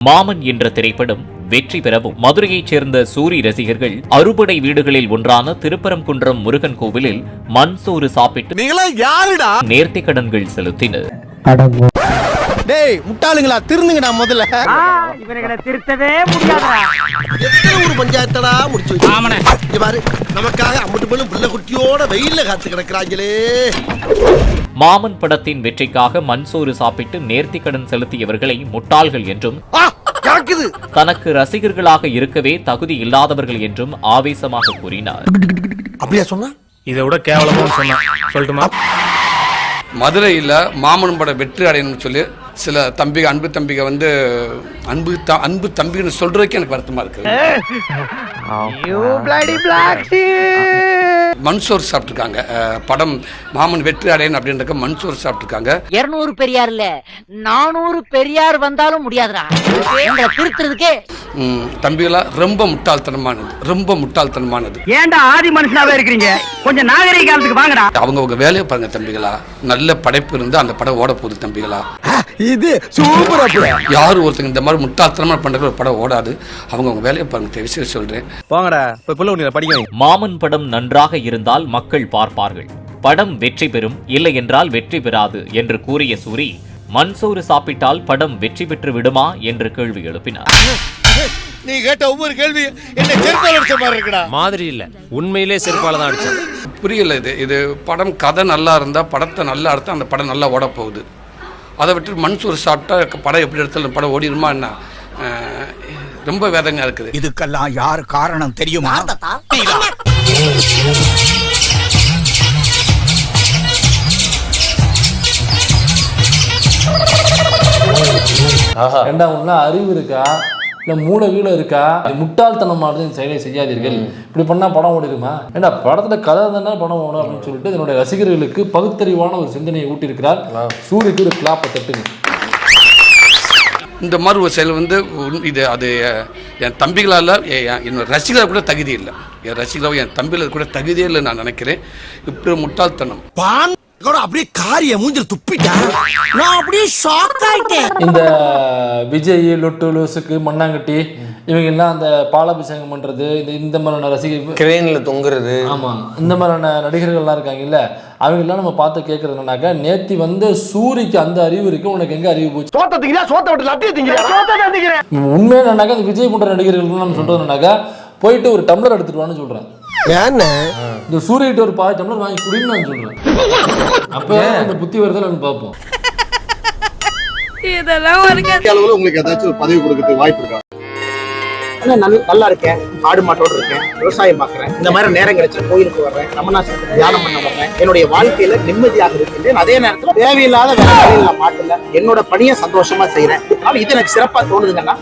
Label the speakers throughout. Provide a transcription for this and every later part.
Speaker 1: மாமன் என்ற திரைப்படம் வெற்றி பெறவும் மதுரையைச் சேர்ந்த சூரி ரசிகர்கள் அறுபடை வீடுகளில் ஒன்றான திருப்பரங்குன்றம் முருகன் கோவிலில் மண் சோறு சாப்பிட்டு
Speaker 2: நீங்களா யாருடா?
Speaker 1: நேர்த்திக் கடன்கள் செலுத்தினர்.
Speaker 2: டேய் முட்டாளுங்களா திருந்துங்கடா முதல்ல.
Speaker 3: இவர்களை திருத்தவே முடியாதுடா.
Speaker 4: எத்தனை ஊர் பஞ்சாயத்தடா முடிச்சு பாரு நமக்காக புள்ள குட்டியோட வெயில்ல காத்து கிடக்குறாங்களே.
Speaker 1: மாமன் படத்தின் வெற்றிக்காக மண் சோறு சாப்பிட்டு நேர்த்திக் கடன் செலுத்தியவர்களை முட்டாள்கள் என்றும் தனக்கு ரசிகர்களாக இருக்கவே தகுதி இல்லாதவர்கள் என்றும் ஆவேசமாக கூறினார்.
Speaker 4: அப்படியா சொன்னா?
Speaker 5: இதை விட கேவலமா சொன்னா. சொல்லட்டுமா?
Speaker 6: மதுரையில் மாமன் படம் வெற்றி அடையணும்னு சொல்லி சில தம்பிக அன்பு தம்பிக வந்து அன்பு த அன்பு தம்பின்னு சொல்றதுக்கு எனக்கு வருத்தமா இருக்கு. மன்சோர் சாப்பிட்ருக்காங்க அஹ், படம் மாமன் வெற்றி அடையணும் அப்படின்றக்க மன்சோர் சாப்பிட்ருக்காங்க
Speaker 3: இருநூறு பெரியார் இல்ல நானூறு பெரியார் வந்தாலும் முடியாதுடா. உங்களை திருத்துறதுக்கே.
Speaker 6: ம், தம்பிகளா ரொம்ப முட்டாள்தனமானது. ரொம்ப முட்டாள்தனமானது.
Speaker 3: ஏன்டா ஆதி மனுஷனாவே இருக்கிறீங்க? கொஞ்சம் நாகரிக காலத்துக்கு வாங்கடா.
Speaker 6: அவங்க உங்க வேலையை பாருங்க தம்பிகளா நல்ல படைப்பு இருந்து அந்த படம் ஓட போகுது தம்பிகளா
Speaker 2: இது சூப்பர்
Speaker 6: யார் ஒருத்தங்க இந்த மாதிரி முட்டாள்தனமா பண்ற ஒரு படம் ஓடாது. அவங்க உங்க வேலையை பாருங்க செய்து சொல்றேன்.
Speaker 2: போங்கடா போய் புள்ள படிக்க
Speaker 1: மாமன் படம் நன்றாக இருந்தால் மக்கள் பார்ப்பார்கள். படம் வெற்றி பெறும் இல்லை என்றால் வெற்றி பெறாது என்று கூறிய சூரி மண்சோறு சாப்பிட்டால் படம் வெற்றி பெற்று விடுமா? என்று கேள்வி எழுப்பினார்.
Speaker 4: நீ கேட்ட ஒவ்வொரு கேள்வி என்ன செருப்பால் அடிச்ச மாதிரி இருக்குடா.
Speaker 5: மாதிரி இல்ல. உண்மையிலே செருப்பால தான் அடிச்சேன்
Speaker 6: புரியல இது. இது படம் கதை நல்லா இருந்தா படத்தை நல்லா எடுத்தா அந்த படம் நல்லா ஓட போகுது. அதை விட்டு மண்சோறு சாப்பிட்டா படம் எப்படி எடுத்தாலும் படம் ஓடிடுமா என்ன? ரொம்ப வேதனையா இருக்குது.
Speaker 7: இதுக்கெல்லாம் யார் காரணம் தெரியுமா?
Speaker 8: உள்ள அறிவு இருக்கா? இல்ல மூளை வீழ இருக்கா? முட்டாள்தனமானது செயலை செய்யாதீர்கள். இப்படி பண்ணா படம் ஓடிடுமா? ஏண்டா படத்துல கதை தானே படம் ஓடும் அப்படின்னு சொல்லிட்டு என்னுடைய ரசிகர்களுக்கு பகுத்தறிவான ஒரு சிந்தனையை ஊட்டியிருக்கிறார். சூரியக்கு ஒரு கிளாப்பை தட்டுங்க.
Speaker 6: இந்த மாதிரி ஒரு செயல் வந்து இது அது என் தம்பிகளால் என் என்னோட ரசிகர்கள் கூட தகுதி இல்லை. என் ரசிகர்கள் என் தம்பியில் கூட தகுதியே இல்லை நான் நினைக்கிறேன். இப்படி முட்டாள்தனம்.
Speaker 4: பான் அப்படியே காரிய மூஞ்சில துப்பிட்டான் நான் அப்படியே ஷாக் ஆயிட்டேன்.
Speaker 8: இந்த விஜய் லொட்டு லூசுக்கு மண்ணாங்கட்டி இவங்க எல்லாம் அந்த பாலாபிஷேகம் பண்றது இந்த இந்த மாதிரியான ரசிகர்
Speaker 5: கிரேன்ல தொங்குறது.
Speaker 8: ஆமா. இந்த மாதிரியான நடிகர்கள்லாம் இருக்காங்கல்ல அவங்க எல்லாம் நம்ம பார்த்து கேட்கறது என்னன்னாக்கா நேத்தி வந்து சூரிக்கு அந்த அறிவு இருக்கு உனக்கு எங்க அறிவு போச்சு?
Speaker 4: சோத்த திங்கிறா சோத்த விட்டு லட்டிய திங்கிறா
Speaker 8: உண்மையா என்னன்னாக்கா அந்த விஜய் போன்ற நடிகர்கள் நம்ம சொல்றது என்னன்னாக்கா போயிட்டு ஒரு டம்ளர் எடுத்துட்டு வான்னு சொல்றேன்.
Speaker 4: ஏன்னு?
Speaker 8: இந்த சூரியகிட்ட ஒரு பாதி டம்ளர் வாங்கி குடின்னு நான் சொல்றேன். அப்ப இந்த புத்தி வருதல் பார்ப்போம்.
Speaker 9: இதெல்லாம்
Speaker 4: அளவுல உங்களுக்கு ஏதாச்சும் ஒரு பதவி கொடுக்கறதுக்கு வாய்ப்பு இருக்கா?
Speaker 10: நல்லா இருக்கேன். ஆடு மாட்டோட இருக்கேன். விவசாயம் பார்க்கறேன். இந்த மாதிரி நேரம் கிடைச்ச கோயிலுக்கு வர்றேன். ரமணாசனத்துக்கு தியானம் பண்ண வர்றேன். என்னுடைய வாழ்க்கையில நிம்மதியாக இருக்கின்றேன். அதே நேரத்துல தேவையில்லாத வேற வேலையில் நான் மாட்டல என்னோட பணியை சந்தோஷமா செய்யறேன் அதனால இது எனக்கு சிறப்பா தோணுதுங்கன்னா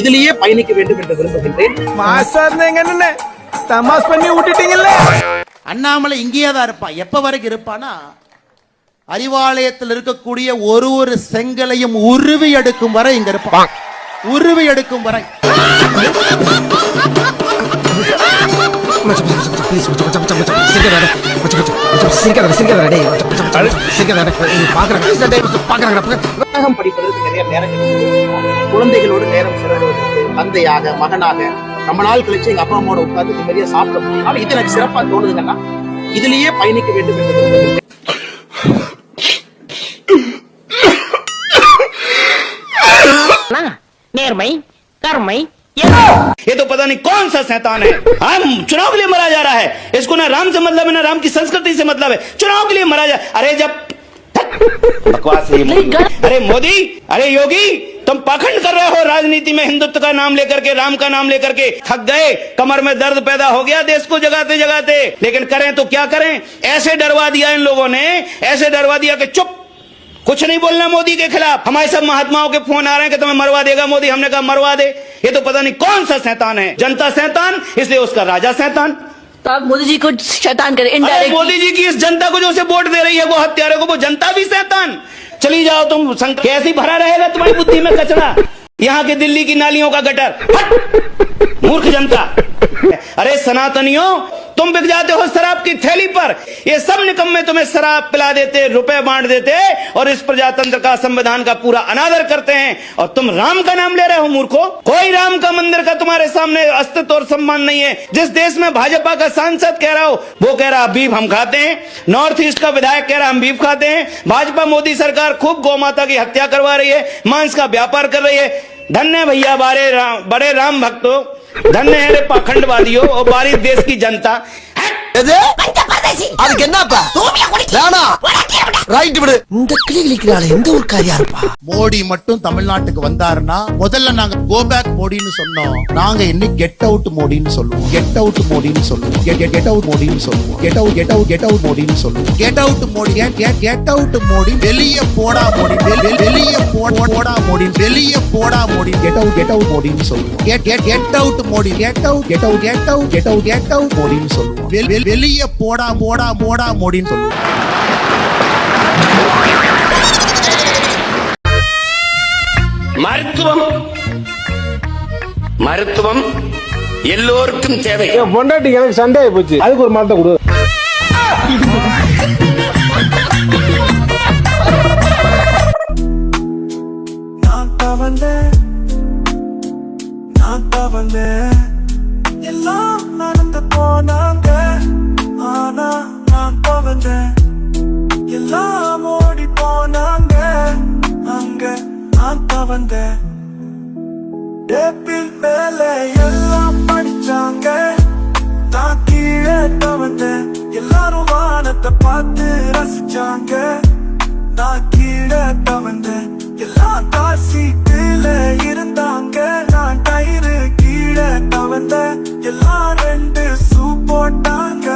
Speaker 10: இதுலயே பயணிக்க வேண்டும் என்று விரும்புகின்றேன்.
Speaker 2: மாசா இருந்தீங்க என்ன தமாஸ் பண்ணி விட்டுட்டீங்கல்ல?
Speaker 4: அண்ணாமலை இங்கேயே தான் இருப்பான் எப்ப வரைக்கும் இருப்பானா? அறிவாலயத்தில் இருக்கக்கூடிய ஒரு ஒரு செங்கலையும் உருவி எடுக்கும் வரை இங்க இருப்பான் உருவி எடுக்கும் வரை.
Speaker 10: புத்தகம் படிப்பதற்கு நிறைய நேரம் குழந்தைகளோடு நேரம் செலவிடுவதற்கு தந்தையாக மகனாக ரொம்ப நாள் கழிச்சு எங்க அப்பா அம்மாவோட உட்கார்ந்து நிம்மதியா சாப்பிட முடியும் ஆனா இது எனக்கு சிறப்பா தோணுதுங்கன்னா இதுலயே பயணிக்க வேண்டும் என்று விரும்புகின்றேன்
Speaker 3: நேர்மை கருமை
Speaker 5: ये तो पता नहीं कौन सा शैतान है हम चुनाव के लिए मरा जा रहा है इसको ना राम से मतलब है ना राम की संस्कृति से मतलब है चुनाव के लिए मरा जा अरे जब बकवास है ये मोदी। अरे मोदी अरे योगी तुम पाखंड कर रहे हो राजनीति में हिंदुत्व का नाम लेकर के राम का नाम लेकर के। थक गए कमर में दर्द पैदा हो गया देश को जगाते जगाते। लेकिन करें तो क्या करें? ऐसे डरवा दिया इन लोगों ने ऐसे डरवा दिया कि चुप। कुछ नहीं बोलना मोदी के खिलाफ। हमारे सब महात्माओं के फ़ोन आ रहे हैं कि तुम्हें मरवा देगा मोदी हमने कहा मरवा दे। ये तो पता नहीं कौन सा शैतान है। जनता शैतान इसलिए उसका राजा शैतान।
Speaker 9: तो आप मोदी जी को शैतान करें
Speaker 5: मोदी जी की इस जनता को जो उसे वोट दे रही है वो हत्यारे को वो जनता भी शैतान। चली जाओ तुम संकट। कैसी भरा रहेगा तुम्हारी बुद्धि में कचरा? यहाँ के दिल्ली की नालियों का गटर! मूर्ख जनता। अरे सनातनियों तुम बिक जाते हो शराब की थैली पर। ये सब निकम्मे तुम्हें शराब पिला देते रुपए बांट देते और इस प्रजातंत्र का संविधान का पूरा अनादर करते हैं। और तुम राम का नाम ले रहे हो मूर्खो? कोई राम का मंदिर का तुम्हारे सामने अस्तित्व और सम्मान नहीं है। जिस देश में भाजपा का सांसद कह रहा हो वो कह रहा बीफ हम खाते हैं। नॉर्थ ईस्ट का विधायक कह रहा हम बीफ खाते हैं। भाजपा मोदी सरकार खूब गौ माता की हत्या करवा रही है मांस का व्यापार कर रही है। धन्य भैया बारे राम, बड़े राम भक्तों। धन्य है रे पाखंडवादियों और बारी देश की जनता
Speaker 4: எது அதுக்கு என்னப்பா வேணா ரைட் விடு. இந்த கிளி கிளிக்கிறாள் எந்த ஒரு காரியா இருப்பா?
Speaker 7: மோடி மட்டும் தமிழ்நாட்டுக்கு வந்தாருன்னா முதல்ல நாங்க கோ பேக் மோடின்னு சொன்னோம். நாங்க இன்னைக்கு கெட் அவுட் மோடின்னு சொல்லுவோம். கெட் அவுட் மோடின்னு சொல்லுவோம். கெட் அவுட் மோடின்னு சொல்லுவோம். Get out get out get out மோடின்னு சொல்லுவோம். Get out Modi get out Modi. வெளிய போடா மோடி. வெளிய போடா மோடி. வெளிய போடா Modi. Get out get out மோடின்னு சொல்லுவோம். Get get get out Modi. Get out get out get out get out get out மோடின்னு சொல்லுவோம். வெளிய போடா போடா போடா மோடின்னு சொல்லுவோம்.
Speaker 5: மருத்துவம். மருத்துவம் எல்லோருக்கும் தேவை.
Speaker 2: பொண்டாட்டி எனக்கு சண்டே போச்சு. அதுக்கு ஒரு மரத்தை கொடு.
Speaker 4: வந்த. டேப்பில் மேல எல்லாம் படிச்சாங்க. நான் கீழே தவந்தேன் எல்லாரும் வானத்தை பார்த்து ரசிச்சாங்க. நான் கீழே தவந்தேன் எல்லாம் கார் இருந்தாங்க. நான் டயரு கீழே தவந்தேன் எல்லா ரெண்டு சூ போட்டாங்க.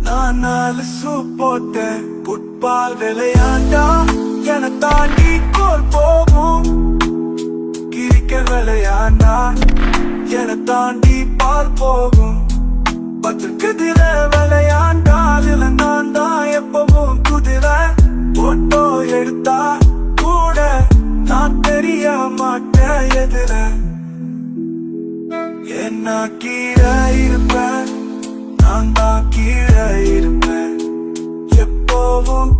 Speaker 4: நான் நாலு சூ போட்டேன். ஃபுட்பால் விளையாண்டா. என தாண்டி கோல் போகும். கிரிக்கெட் விளையாண்டா என தாண்டி பால் போகும். பத்து விளையாண்டால் இல்ல நான் தான் எப்பவும் குதிரை. போட்டோ எடுத்தா கூட நான் தெரிய மாட்டேன் எதிர. என்ன கீழே இருப்பேன் நான் தான் கீழே இருப்பேன். எப்போவும்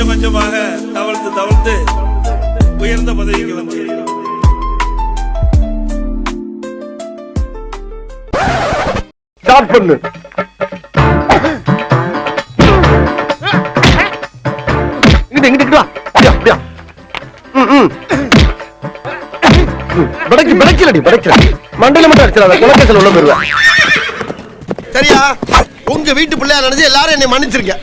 Speaker 2: கொஞ்சம் கொஞ்சமாக தவழ்ந்து தவழ்ந்து உயர்ந்த பதவிக்கு வந்து ஸ்டார்ட் பண்ணு. இங்கிட்டு இங்கிட்டு வா. அப்படியா அப்படியா ம், ம். ம், படைக்கு படைக்கலடி படைக்கல மண்டையில மட்டும் அடிச்சிடாத குலக்கேசல் உள்ள போயிருவேன்
Speaker 4: சரியா? உங்க வீட்டு பிள்ளையா நினைச்சு எல்லாரும் என்னை மன்னிச்சிருக்க